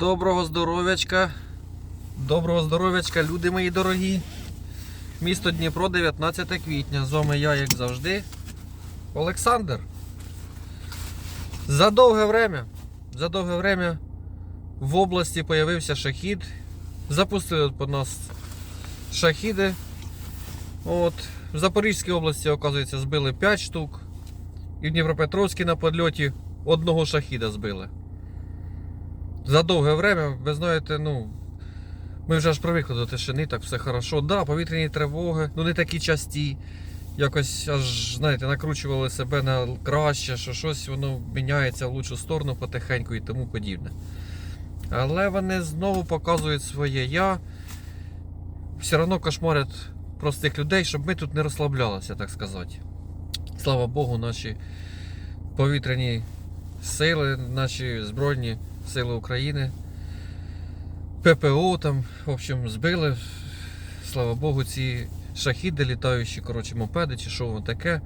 Доброго здоров'ячка. Доброго здоров'ячка, люди мої дорогі. Місто Дніпро, 19 квітня. З вами я, як завжди, Олександр. За довге время, за довге время в області появився шахід. Запустили по нас шахіди. От. В Запорізькій області, оказується, збили 5 штук. І в Дніпропетровській на подльоті одного шахіда збили. За довге время, ви знаєте, ну. Ми вже аж привикли до тишини, так все хорошо. Да, повітряні тривоги, ну не такі часті. Якось аж, знаєте, накручували себе на краще, що щось воно міняється в лучшу сторону потихеньку і тому подібне. Але вони знову показують своє я. Все одно кошмарять простих людей, щоб ми тут не розслаблялися, так сказати. Слава Богу, наші повітряні сили, наші Збройні сили України. ППО там, в общем, збили. Слава Богу, ці шахіди літаючі, коротше, мопеди чи що воно таке.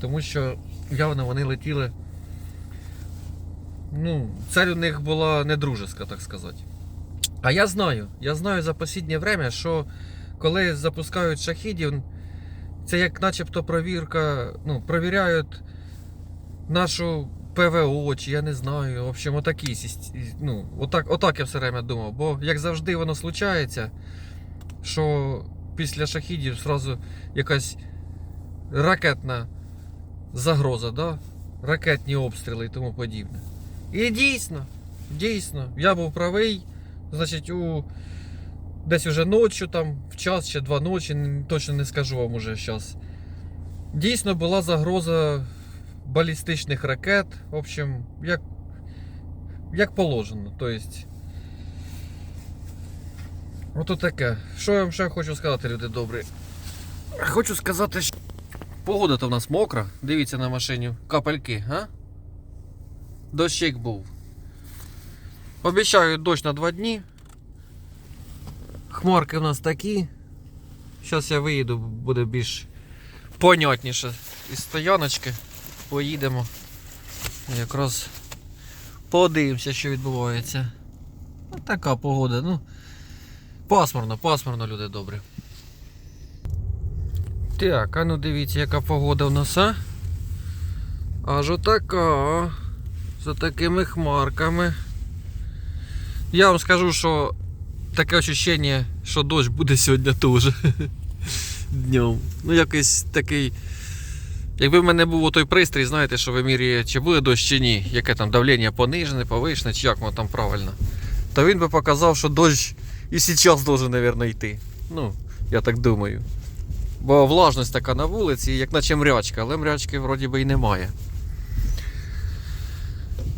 Тому що явно вони летіли. Ну, цель у них була недружеска, так сказати. А я знаю, я знаю за останнє время, що коли запускають шахідів, це як начебто провірка, ну, провіряють нашу ПВО, чи я не знаю. В общем, отакі, ну, отак, отак я все время думав. Бо як завжди воно случається, що після шахідів зразу якась ракетна загроза, да? ракетні обстріли і тому подібне. І дійсно, дійсно, я був правий, значить, у десь уже ночі, там, в час чи два ночі, точно не скажу вам уже зараз. Дійсно була загроза балістичних ракет. В общем, як, як положено. Тобто. Ото таке. Що я вам ще хочу сказати, люди добрі? Хочу сказати, що погода то в нас мокра. Дивіться на машині. Капельки, а? Дощик був. Обіцяю дощ на два дні. Хмарки у нас такі. Зараз я виїду, буде більш понятніше із стояночки. Поїдемо. Якраз подивимося, що відбувається. Ну, така погода, ну. Пасмурно, пасмурно, люди добрі. Так, а ну дивіться, яка погода в нас, а? Аж отака. З такими хмарками. Я вам скажу, що таке ощущення, що дощ буде сьогодні теж. Днем. Ну, якийсь такий. Якби в мене був той пристрій, знаєте, що вимірює, чи буде дощ чи ні, яке там давлення понижене, повишене, чи як воно там правильно, то він би показав, що дощ і зараз должен, мабуть, йти. Ну, я так думаю. Бо влажність така на вулиці, як наче мрячка, але мрячки вроді би і немає.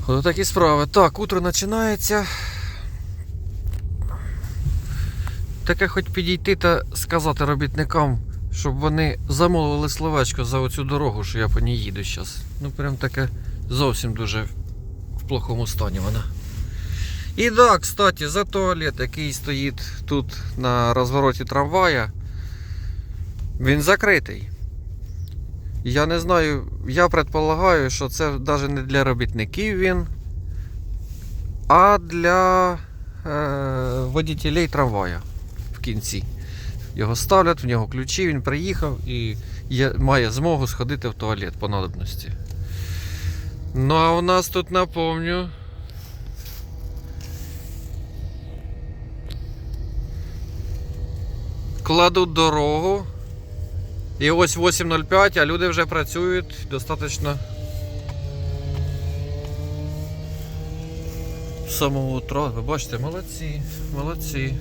Ось такі справи. Так, утро починається. Таке хоч підійти та сказати робітникам, щоб вони замовили словечко за оцю дорогу, що я по ній їду зараз. Ну прям таке зовсім дуже в плохому стані вона. І да, кстати, за туалет, який стоїть тут на розвороті трамвая, він закритий. Я не знаю, я предполагаю, що це навіть не для робітників він, а для е, водітелей трамвая в кінці. Його ставлять, в нього ключі, він приїхав і є, має змогу сходити в туалет по надобності. Ну а у нас тут напомню. Кладуть дорогу. І ось 8.05, а люди вже працюють достатньо з самого утра. Ви бачите, молодці, молодці.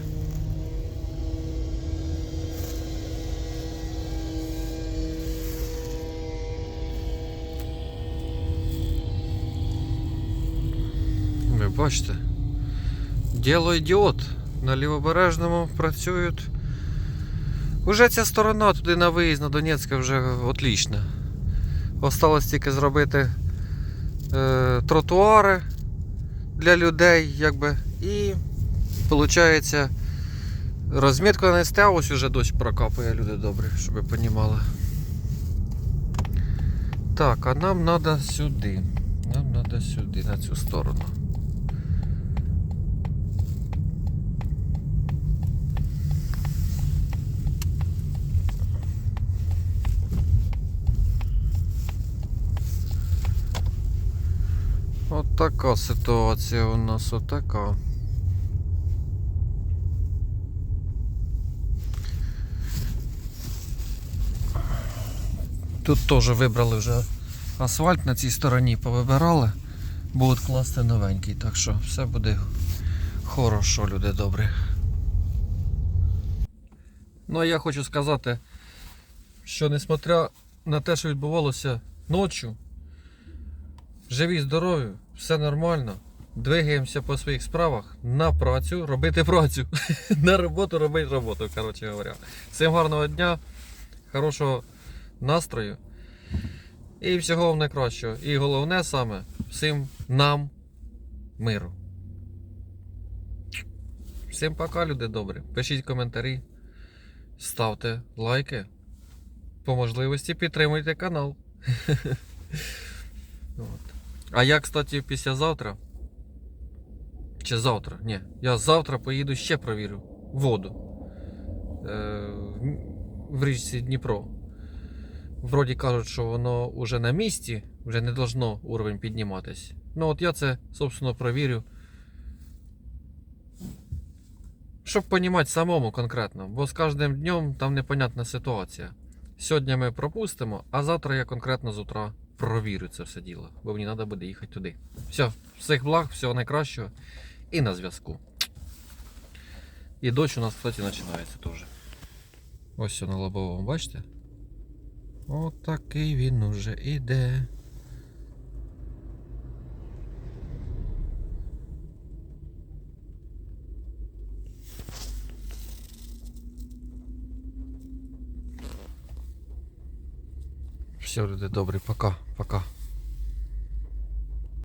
Бачите. Діло ідіот. На лівобережному працюють. Уже ця сторона туди на виїзд на Донецьке вже отлічна. Осталось тільки зробити е, тротуари для людей, якби. І виходить, розмітка не стя, ось уже дощ прокапує, люди добрі, щоб ви розуміли. Так, а нам треба сюди. Нам треба сюди, на цю сторону. Отака ситуація у нас, отака. Тут теж вибрали вже асфальт на цій стороні, повибирали. Будуть класти новенький, так що все буде хорошо, люди добрі. Ну а я хочу сказати, що несмотря на те, що відбувалося ночі, живі, здорові, все нормально. Двигаємося по своїх справах на працю, робити працю. на роботу робити роботу, коротше говоря. Всім гарного дня, хорошого настрою. І всього вам найкращого. І головне саме всім нам миру. Всім пока, люди добрі. Пишіть коментарі, ставте лайки. По можливості підтримуйте канал. От. А я, кстати, післязавтра. Чи завтра? Ні. Я завтра поїду ще провірю воду. Е, в- в річці Дніпро. Вроді кажуть, що воно вже на місці, вже не должно уровень підніматись. Ну от я це, собственно, провірю. Щоб понімати самому конкретно, бо з кожним днем там непонятна ситуація. Сьогодні ми пропустимо, а завтра я конкретно з утра провірю це все діло, бо мені треба буде їхати туди. Все, всіх благ, всього найкращого і на зв'язку. І дощ у нас, кстати, починається теж. Ось все на лобовому, бачите? Отакий він уже іде. Все, люди добрі, пока, пока.